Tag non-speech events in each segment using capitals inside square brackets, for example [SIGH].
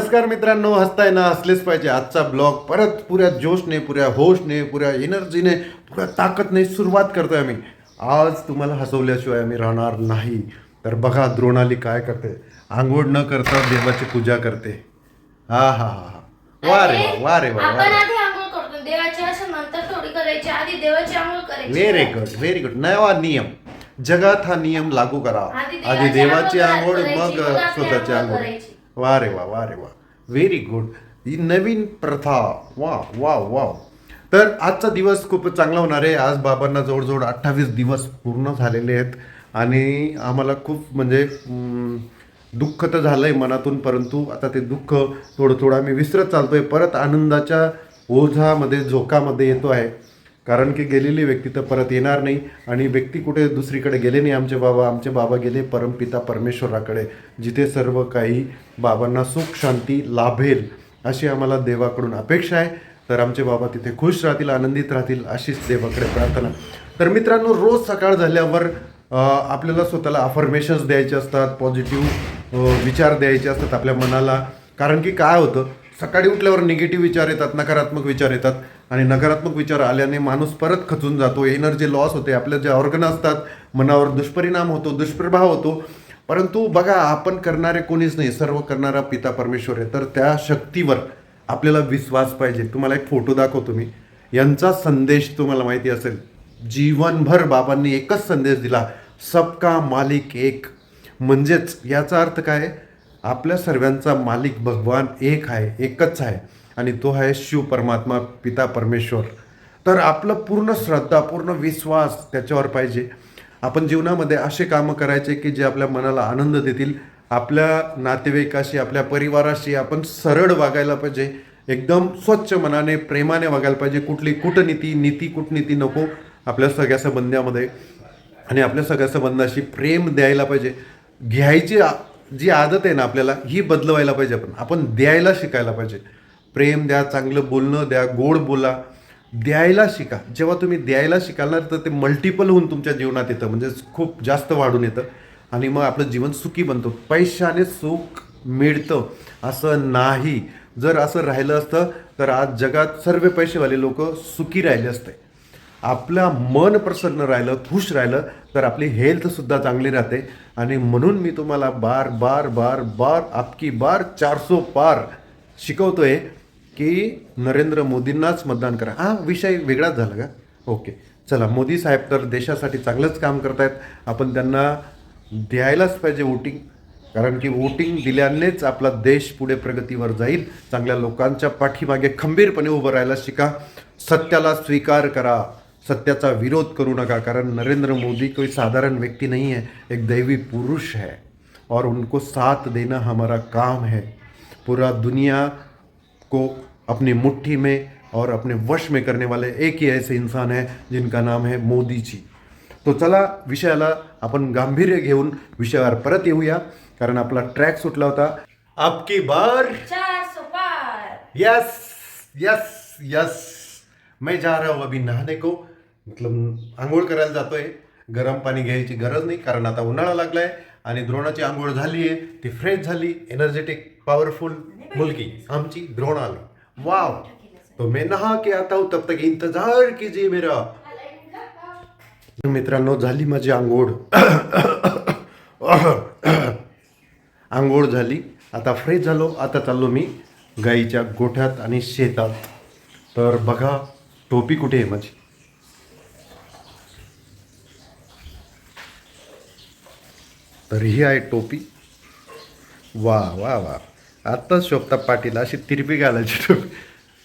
नमस्कार मित्रांनो हसताय ना हसलेच पाहिजे. आजचा ब्लॉग परत पुऱ्या जोशने पुऱ्या होशने पुऱ्या एनर्जीने पुऱ्या ताकदने सुरुवात करतोय आम्ही. आज तुम्हाला हसवल्याशिवाय आम्ही राहणार नाही. तर बघा द्रोणाली काय करते. आंघोळ न करता देवाची पूजा करते. हा हा हा हा. वा रे वा वा रे वा वा आपण आधी आंघोळ करतो. देवाची असं नंतर थोडी करायची. आधी देवाची आंघोळ करायची. व्हेरी गुड व्हेरी गुड नवा नियम. जगात हा नियम लागू करा. आधी देवाची आंघोळ मग करायची, मग आपली स्वतःची आंघोळ आंघोळ. करायची. वा रे वा वा रे वा. व्हेरी गुड ही नवीन प्रथा. वा वा वा. तर आजचा दिवस खूप चांगला होणार आहे. आज बाबांना जवळजवळ अठ्ठावीस दिवस पूर्ण झालेले आहेत. आणि आम्हाला खूप म्हणजे दुःख तर झालं आहे मनातून परंतु आता ते दुःख थोडं थोडं आम्ही विसरत चालतो आहे परत आनंदाच्या ओझामध्ये झोकामध्ये येतो आहे. कारण की गेलेली व्यक्ती तर परत येणार नाही आणि व्यक्ती कुठे दुसरीकडे गेले नाही आमचे बाबा. आमचे बाबा गेले परमपिता परमेश्वराकडे जिथे सर्व काही बाबांना सुख शांती लाभेल अशी आम्हाला देवाकडून अपेक्षा आहे. तर आमचे बाबा तिथे खुश राहतील आनंदित राहतील अशीच देवाकडे प्रार्थना. तर मित्रांनो रोज सकाळ झाल्यावर आपल्याला स्वतःला अफर्मेशन्स द्यायचे असतात पॉझिटिव्ह विचार द्यायचे असतात आपल्या मनाला. कारण की काय होतं? सकाळी उठल्यावर निगेटिव्ह विचार येतात नकारात्मक विचार येतात आणि नकारात्मक विचार आल्याने माणूस परत खचून जातो. एनर्जी लॉस होते आपल्या जे ऑर्गन असतात मनावर दुष्परिणाम होतो दुष्प्रभाव होतो. परंतु बघा आपण करणारे कोणीच नाही सर्व करणारा पिता परमेश्वर आहे. तर त्या शक्तीवर आपल्याला विश्वास पाहिजे. तुम्हाला एक फोटो दाखवतो मी. यांचा संदेश तुम्हाला माहिती असेल. जीवनभर बाबांनी एकच संदेश दिला सबका मालिक एक. म्हणजेच याचा अर्थ काय? आपल्या सर्वांचा मालिक भगवान एक आहे एकच आहे आणि तो आहे शिव परमात्मा पिता परमेश्वर. तर आपलं पूर्ण श्रद्धा पूर्ण विश्वास त्याच्यावर पाहिजे. आपण जीवनामध्ये असे कामं करायचे की जे आपल्या मनाला आनंद देतील आपल्या नातेवाईकाशी आपल्या परिवाराशी आपण सरळ वागायला पाहिजे एकदम स्वच्छ मनाने प्रेमाने वागायला पाहिजे. कुठली कूटनीती नीती कूटनीती नको आपल्या सगळ्या संबंधामध्ये. आणि आपल्या सगळ्या संबंधाशी प्रेम द्यायला पाहिजे. घ्यायची जी आदत आहे ना आपल्याला ही बदलवायला पाहिजे आपण. आपण द्यायला शिकायला पाहिजे. प्रेम द्या चांगलं बोलणं द्या गोड बोला. द्यायला शिका. जेव्हा तुम्ही द्यायला शिकाल ना तर ते मल्टिपल होऊन तुमच्या जीवनात येतं. म्हणजे खूप जास्त वाढून येतं. आणि मग आपलं जीवन सुखी बनतं. पैशाने सुख मिळतं. असं नाही. जर असं राहिलं असतं तर आज जगात सर्व पैसेवाले लोक सुखी राहिले असते. आपलं मन प्रसन्न राहिलं खुश राहिलं तर आपली हेल्थसुद्धा चांगली राहते. आणि म्हणून मी तुम्हाला बार बार बार बार आपकी बार चारसो पार शिकवतोय की नरेंद्र मोदींनाच मतदान करा. हा विषय वेगळाच झाला का? ओके. चला मोदी साहेब तर देशासाठी चांगलंच काम करतायत. आपण त्यांना द्यायलाच पाहिजे वोटिंग कारण की वोटिंग दिल्यानेच आपला देश पुढे प्रगतीवर जाईल. चांगल्या लोकांच्या पाठीमागे खंबीरपणे उभं राहायला शिका. सत्याला स्वीकार करा. सत्याचा विरोध करू नका कारण नरेंद्र मोदी कोई साधारण व्यक्ति नहीं है एक दैवी पुरुष है और उनको साथ देना हमारा काम है। पूरा दुनिया को अपनी मुट्ठी में और अपने वश में करने वाले एक ही ऐसे इंसान है जिनका नाम है मोदी जी। तो चला विषयाला आपण गांभीर्य घेऊन विषयावर परत येऊया कारण आपला ट्रॅक सुटला होता। आपकी बार। यस यस यस मैं जा रहा हूँ अभी नहाने को। मतलब आंघोळ करायला जातोय. गरम पाणी घ्यायची गरज नाही कारण आता उन्हाळा लागलाय आणि द्रोणाची आंघोळ झाली आहे ती फ्रेश झाली एनर्जेटिक पॉवरफुल मुलगी. आमची द्रोणाली वाव तो मैं नहा के आता हूँ तब तक इंतजार कीजिए मेरा. मित्रांनो झाली माझी आंघोळ. आंघोळ झाली. आता फ्रेश झालो. आता चाललो मी गाईच्या गोठ्यात आणि शेतात. तर बघा टोपी कुठे आहे माझी? तर ही आहे टोपी. वा वा वा. आत्ताच शोभता पाटील अशी तिरपी घालायची टोपी.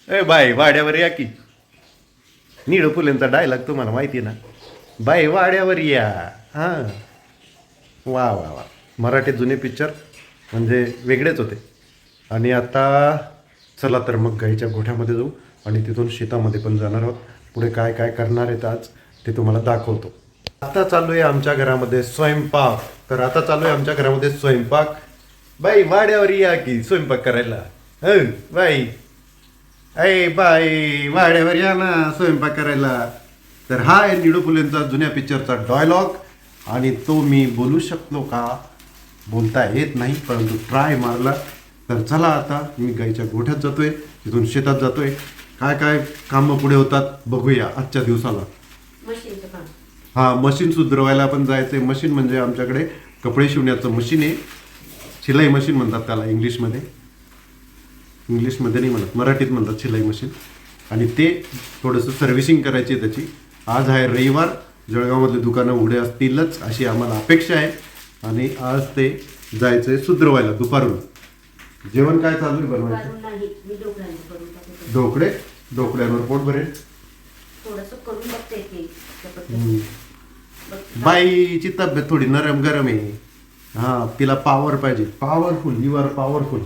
ए बाय वाड्यावर या की. निळ फुलेंचा डायलॉग तुम्हाला माहिती आहे ना? बाय वाड्यावर या. हां. वा वा वा. मराठी जुने पिक्चर म्हणजे वेगळेच होते. आणि आता चला तर मग गाईच्या गोठ्यामध्ये जाऊ आणि तिथून शेतामध्ये पण जाणार आहोत. पुढे काय काय करणार आहेत आज ते तुम्हाला दाखवतो. आता चालू आहे आमच्या घरामध्ये स्वयंपाक. तर आता चालू आहे आमच्या घरामध्ये स्वयंपाक. बाई वाड्यावर या की स्वयंपाक करायला. हो बाई. अय बाई वाड्यावर या ना स्वयंपाक करायला. तर हा आहे निडू फुलेंचा जुन्या पिक्चरचा डायलॉग आणि तो मी बोलू शकलो का? बोलता येत नाही परंतु ट्राय मारला. तर चला आता मी गाईच्या गोठ्यात जातोय तिथून शेतात जातोय. काय काय कामं पुढे होतात बघूया आजच्या दिवसाला. हा मशीन सुधरवायला पण जायचंय. मशीन म्हणजे आमच्याकडे कपडे शिवण्याचं मशीन आहे. शिलाई मशीन म्हणतात त्याला इंग्लिशमध्ये. इंग्लिशमध्ये नाही म्हणत मराठीत म्हणतात शिलाई मशीन आणि ते थोडंसं सर्व्हिसिंग करायची आहे त्याची. आज आहे रविवार जळगावमधले दुकानं उघडे असतीलच अशी आम्हाला अपेक्षा आहे. आणि आज ते जायचंय सुधरवायला दुपारून. जेवण काय चालू आहे बनवायचं? ढोकळे? ढोकळ्यांवर पोट भरेल? थोडस करून बघते बाईची तब्येत थोडी नरम गरम आहे. हा तिला पॉवर पाहिजे. Powerful you are powerful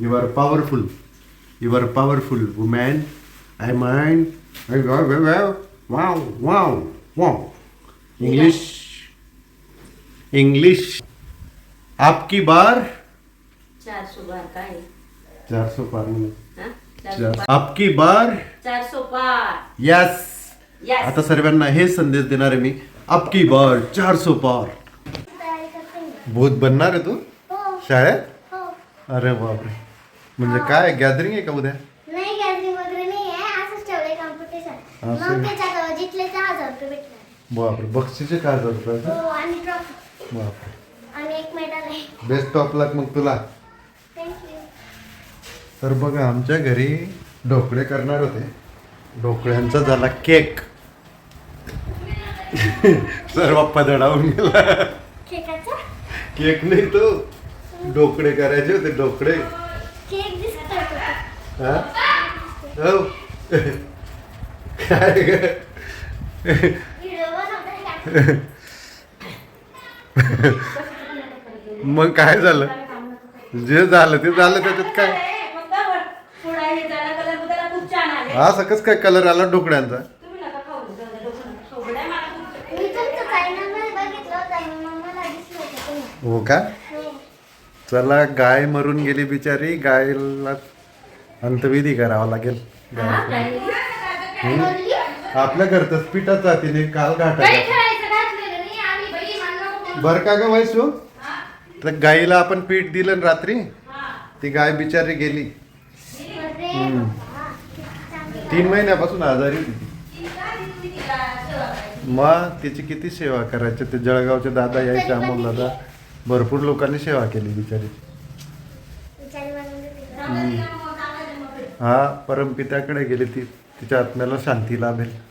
you are powerful you are powerful woman I mind wow wow wow English English आपकी बार? चार सो बार काय? चार सौ पार. हा? चार सो बार. आपकी बार? चार सो पार यस. आता सर्वांना हे संदेश देणार आहे मी. आपकी बार चार सौ पार। भूत बनणार आहे तू? शाळेत? अरे बापरे. म्हणजे काय गॅदरिंग आहे का उद्या? नाही गॅदरिंग वगैरे नाही आहे. असंच ठेवलंय कॉम्पिटिशन असं? मग त्याच्यात जितले दहा हजार रुपये भेटणार. बापरे बक्षीचे काय हजार रुपये का? हो आणि ट्रॉफी बापरे. आणि एक मेडल आहे. बेस्ट ऑफ लक मग तुला. थँक्यू तर बघा आमच्या घरी ढोकळे करणार होते. ढोकळ्यांचा झाला केक [LAUGHS] सर्व पदडावून गेला. केकाचा? केक नाही तो. ढोकळे करायचे होते ढोकळे केक दिसत होता. हा? हो. काय ग? मग काय झालं? जे झालं ते झालं त्याच्यात काय? फक्त थोडा हे झाला कलर बदला खूप छान आले. हा सकस काय कलर आला ढोकळ्यांचा तुम्ही नका खाऊ जाऊ द्या, डोकं नका खाऊ. बरं आहे, मला खूप- मी तुमचं चॅनलमध्ये बघितलं होतं आणि मग मला दिसलं होतं तुम्ही हो का. चला गाय मरून गेली बिचारी. गायला अंतविधी करावा लागेल? आपल्या घरचं पिठाचा तिने काल म्हणणं बर का ग वैसू? तर गाईला आपण पीठ दिलं रात्री. ती गाय बिचारी गेली. तीन महिन्यापासून आजारी होती. मग तिची किती सेवा करायची? ते जळगावचे दादा यायचे अमोल दादा. भरपूर लोकांनी सेवा केली बिचारी. हा परमपित्याकडे गेली ती. तिच्या आत्म्याला शांती लाभेल.